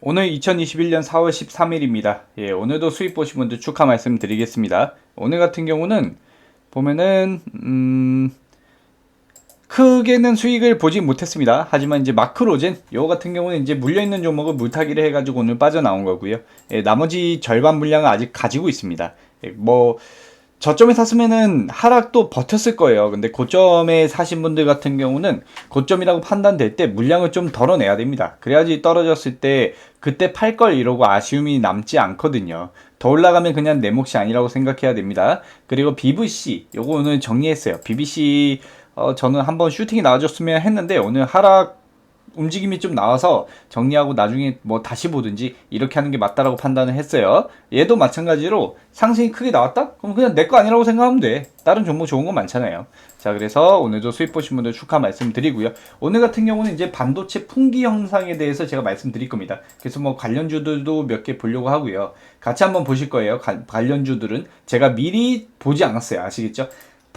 오늘 2021년 4월 13일입니다. 예, 오늘도 수익 보신 분들 축하 말씀드리겠습니다. 오늘 같은 경우는 보면은 음 크게는 수익을 보지 못했습니다. 하지만 이제 마크로젠 요 같은 경우는 이제 물려 있는 종목을 물타기를 해가지고 오늘 빠져나온 거고요. 예, 나머지 절반 물량을 아직 가지고 있습니다. 예, 뭐 저점에 샀으면은 하락도 버텼을 거예요. 근데 고점에 사신 분들 같은 경우는 고점이라고 판단될 때 물량을 좀 덜어내야 됩니다. 그래야지 떨어졌을 때 그때 팔 걸 이러고 아쉬움이 남지 않거든요. 더 올라가면 그냥 내 몫이 아니라고 생각해야 됩니다. 그리고 BBC 요거 오늘 정리했어요. BBC 어, 저는 한번 슈팅이 나와줬으면 했는데 오늘 하락 움직임이 좀 나와서 정리하고 나중에 뭐 다시 보든지 이렇게 하는 게 맞다라고 판단을 했어요. 얘도 마찬가지로 상승이 크게 나왔다? 그럼 그냥 내 거 아니라고 생각하면 돼. 다른 종목 좋은 거 많잖아요. 자, 그래서 오늘도 수익 보신 분들 축하 말씀드리고요. 오늘 같은 경우는 이제 반도체 풍기 현상에 대해서 제가 말씀드릴 겁니다. 그래서 뭐 관련주들도 몇 개 보려고 하고요. 같이 한번 보실 거예요. 가, 관련주들은 제가 미리 보지 않았어요. 아시겠죠?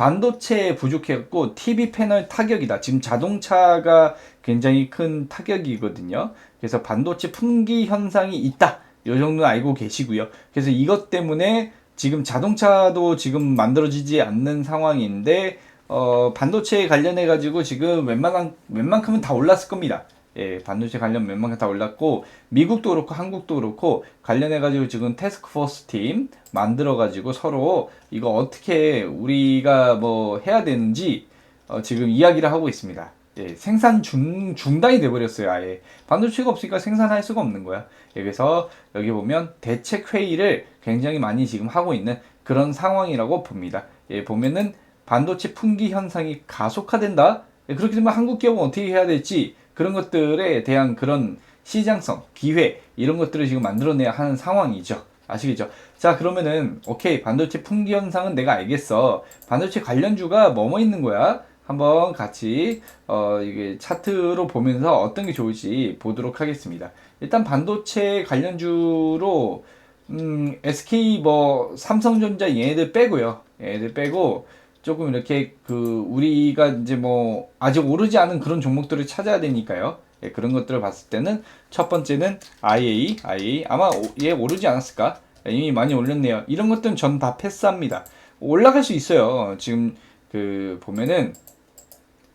반도체 부족해갖고 TV 패널 타격이다. 지금 자동차가 굉장히 큰 타격이거든요. 그래서 반도체 품귀 현상이 있다. 요 정도는 알고 계시고요. 그래서 이것 때문에 지금 자동차도 지금 만들어지지 않는 상황인데 어, 반도체 관련해 가지고 지금 웬만한 웬만큼은 다 올랐을 겁니다. 예, 반도체 관련 웬만큼 다 올랐고 미국도 그렇고 한국도 그렇고 관련해 가지고 지금 테스크포스 팀 만들어 가지고 서로 이거 어떻게 우리가 뭐 해야 되는지 어, 지금 이야기를 하고 있습니다. 예, 생산 중, 중단이 돼버렸어요, 아예. 반도체가 없으니까 생산할 수가 없는 거야. 예, 그래서 여기 보면 대책 회의를 굉장히 많이 지금 하고 있는 그런 상황이라고 봅니다. 예, 보면은 반도체 풍기 현상이 가속화된다? 예, 그렇게 되면 한국 기업은 어떻게 해야 될지 그런 것들에 대한 그런 시장성, 기회 이런 것들을 지금 만들어내야 하는 상황이죠. 아시겠죠? 자 그러면은 오케이 반도체 풍기 현상은 내가 알겠어. 반도체 관련주가 뭐뭐 있는 거야? 한번 같이 어 이게 차트로 보면서 어떤 게 좋을지 보도록 하겠습니다. 일단 반도체 관련주로 음 SK 뭐 삼성전자 얘네들 빼고요. 얘네들 빼고 조금 이렇게 그 우리가 이제 뭐 아직 오르지 않은 그런 종목들을 찾아야 되니까요. 예, 그런 것들을 봤을 때는 첫 번째는 IA, IA 아마 얘 오르지 않았을까? 예, 이미 많이 올렸네요. 이런 것들은 전 다 패스합니다. 올라갈 수 있어요. 지금 그 보면은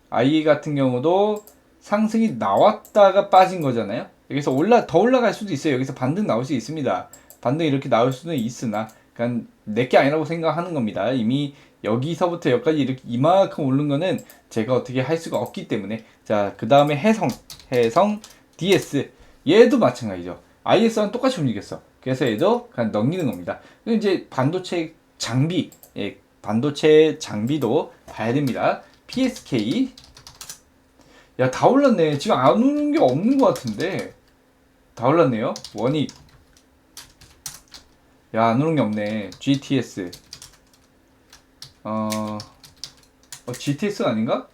IA 같은 경우도 상승이 나왔다가 빠진 거잖아요. 여기서 올라 더 올라갈 수도 있어요. 여기서 반등 나올 수 있습니다. 반등 이렇게 나올 수는 있으나 그냥 내게 아니라고 생각하는 겁니다. 이미 여기서부터 여기까지 이렇게 이만큼 오른 거는 제가 어떻게 할 수가 없기 때문에. 자 그 다음에 해성. 해성 DS. 얘도 마찬가지죠. IS랑 똑같이 움직였어. 그래서 얘도 그냥 넘기는 겁니다. 이제 반도체 장비 예, 반도체 장비도 봐야 됩니다. PSK. 야 다 올랐네. 지금 안 오는 게 없는 것 같은데. 다 올랐네요. 원익 야 안 오는 게 없네. GTS 어, 어 GTS 아닌가?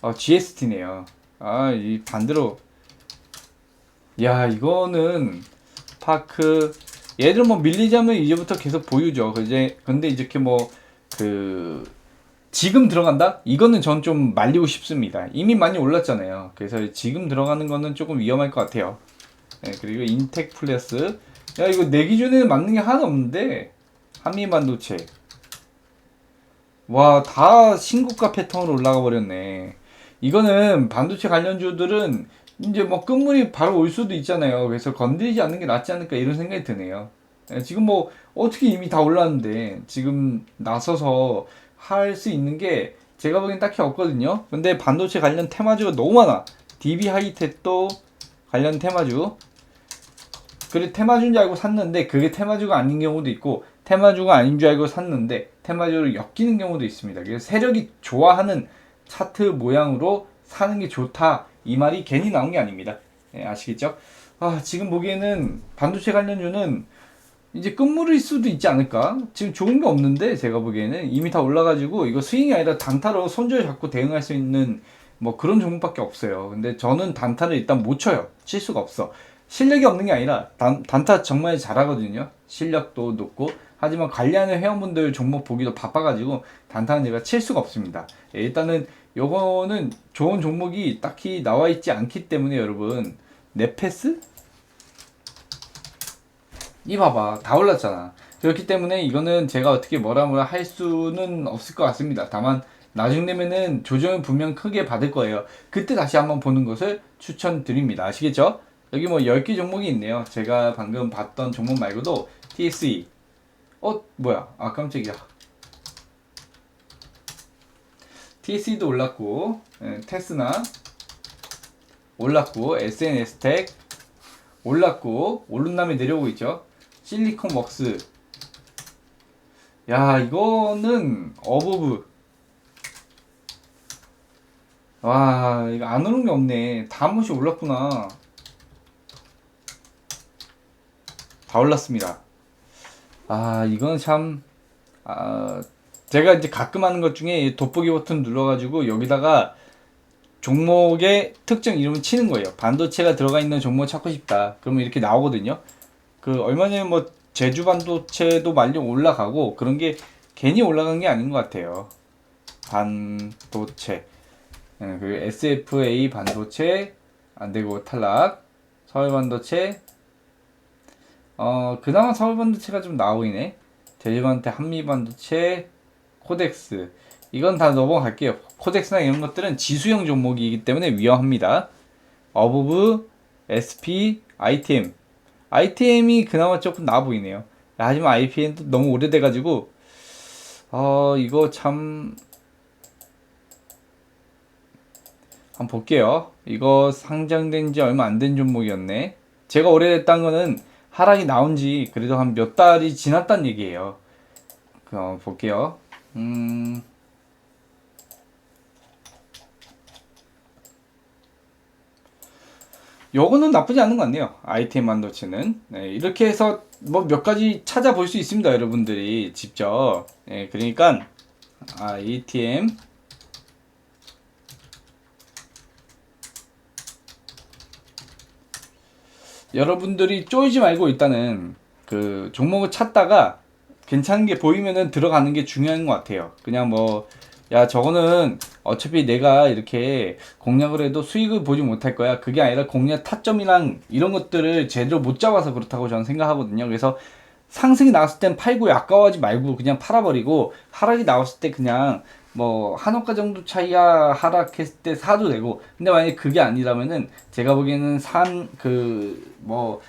어, GST네요. 아, 이 반대로. 야, 이거는 파크. 얘들 뭐 밀리자면 이제부터 계속 보유죠. 이제 근데 이렇게 뭐 그 지금 들어간다? 이거는 전 좀 말리고 싶습니다. 이미 많이 올랐잖아요. 그래서 지금 들어가는 거는 조금 위험할 것 같아요. 네, 그리고 인텍 플러스. 야, 이거 내 기준에는 맞는 게 하나 없는데 한미 반도체. 와, 다 신고가 패턴으로 올라가 버렸네. 이거는 반도체 관련주들은 이제 뭐 끝물이 바로 올 수도 있잖아요. 그래서 건드리지 않는 게 낫지 않을까 이런 생각이 드네요. 예, 지금 뭐 어떻게 이미 다 올랐는데 지금 나서서 할 수 있는 게 제가 보기엔 딱히 없거든요. 근데 반도체 관련 테마주가 너무 많아. DB 하이텍도 관련 테마주. 그래 테마주인 줄 알고 샀는데 그게 테마주가 아닌 경우도 있고 테마주가 아닌 줄 알고 샀는데 테마주를 엮이는 경우도 있습니다. 그래서 세력이 좋아하는 차트 모양으로 사는 게 좋다 이 말이 괜히 나온 게 아닙니다. 네, 아시겠죠? 아, 지금 보기에는 반도체 관련주는 이제 끝물일 수도 있지 않을까? 지금 좋은 게 없는데 제가 보기에는 이미 다 올라가지고 이거 스윙이 아니라 단타로 손절 잡고 대응할 수 있는 뭐 그런 종목밖에 없어요. 근데 저는 단타를 일단 못 쳐요. 칠 수가 없어. 실력이 없는 게 아니라 단, 단타 정말 잘하거든요. 실력도 높고 하지만 관리하는 회원분들 종목 보기도 바빠가지고 단타는 제가 칠 수가 없습니다. 예, 일단은 요거는 좋은 종목이 딱히 나와 있지 않기 때문에 여러분 네페스? 이 봐봐 다 올랐잖아 그렇기 때문에 이거는 제가 어떻게 뭐라 뭐라 할 수는 없을 것 같습니다 다만 나중 되면은 조정을 분명 크게 받을 거예요 그때 다시 한번 보는 것을 추천드립니다 아시겠죠? 여기 뭐 10개 종목이 있네요. 제가 방금 봤던 종목 말고도 TSE 어 뭐야? 아 깜짝이야. TSE도 올랐고 예, 테스나 올랐고 SNS텍 올랐고 오른 다음에 내려오고 있죠. 실리콘 웍스. 야 이거는 어부브. 와 이거 안 오른 게 없네. 다한 번씩 올랐구나 다 올랐습니다 아 이건 참 아, 제가 이제 가끔 하는 것 중에 이 돋보기 버튼 눌러가지고 여기다가 종목의 특정 이름을 치는 거예요. 반도체가 들어가 있는 종목 찾고 싶다. 그러면 이렇게 나오거든요. 그 얼마 전에 뭐 제주 반도체도 많이 올라가고 그런 게 괜히 올라간 게 아닌 것 같아요. 반도체. 예, 그 SFA 반도체 안 되고 탈락. 서울 반도체. 어 그나마 서울 반도체가 좀 나오이네. 반도체, 한미 반도체, 코덱스. 이건 다 넘어갈게요. 코덱스나 이런 것들은 지수형 종목이기 때문에 위험합니다. 어부브, SP, ITM. ITM이 그나마 조금 나아 보이네요. 하지만 IPN도 너무 오래돼가지고, 어, 이거 참, 한번 볼게요. 이거 상장된 지 얼마 안 된 종목이었네. 제가 오래됐다는 거는 하락이 나온 지 그래도 한 몇 달이 지났단 얘기예요. 그, 어, 볼게요. 음, 요거는 나쁘지 않은 것 같네요. 아이템 반도체는. 네, 이렇게 해서 뭐 몇 가지 찾아볼 수 있습니다. 여러분들이 직접. 네, 그러니까 ATM 여러분들이 쪼이지 말고 일단은 그 종목을 찾다가 괜찮은 게 보이면은 들어가는 게 중요한 것 같아요. 그냥 뭐, 야, 저거는 어차피 내가 이렇게 공략을 해도 수익을 보지 못할 거야. 그게 아니라 공략 타점이랑 이런 것들을 제대로 못 잡아서 그렇다고 저는 생각하거든요. 그래서 상승이 나왔을 땐 팔고 아까워하지 말고 그냥 팔아버리고 하락이 나왔을 때 그냥 뭐 한옥가 정도 차이야 하락했을 때 사도 되고 근데 만약에 그게 아니라면은 제가 보기에는 산 그 뭐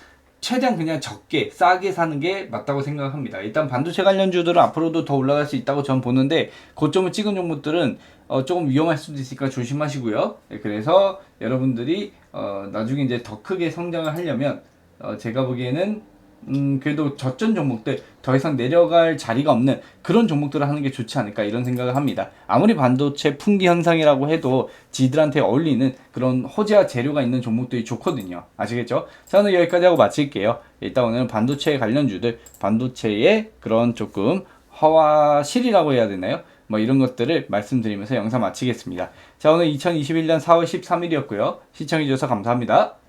최대한 그냥 적게 싸게 사는 게 맞다고 생각합니다. 일단 반도체 관련주들은 앞으로도 더 올라갈 수 있다고 저는 보는데 고점을 찍은 종목들은 어, 조금 위험할 수도 있으니까 조심하시고요. 네, 그래서 여러분들이 어, 나중에 이제 더 크게 성장을 하려면 어, 제가 보기에는 음, 그래도 저점 종목들 더 이상 내려갈 자리가 없는 그런 종목들을 하는 게 좋지 않을까 이런 생각을 합니다. 아무리 반도체 풍기 현상이라고 해도 지들한테 어울리는 그런 호재와 재료가 있는 종목들이 좋거든요. 아시겠죠? 자, 오늘 여기까지 하고 마칠게요. 일단 오늘 반도체 관련주들, 반도체의 그런 조금 허와실이라고 해야 되나요? 뭐 이런 것들을 말씀드리면서 영상 마치겠습니다. 자, 오늘 2021년 4월 13일이었고요. 시청해주셔서 감사합니다.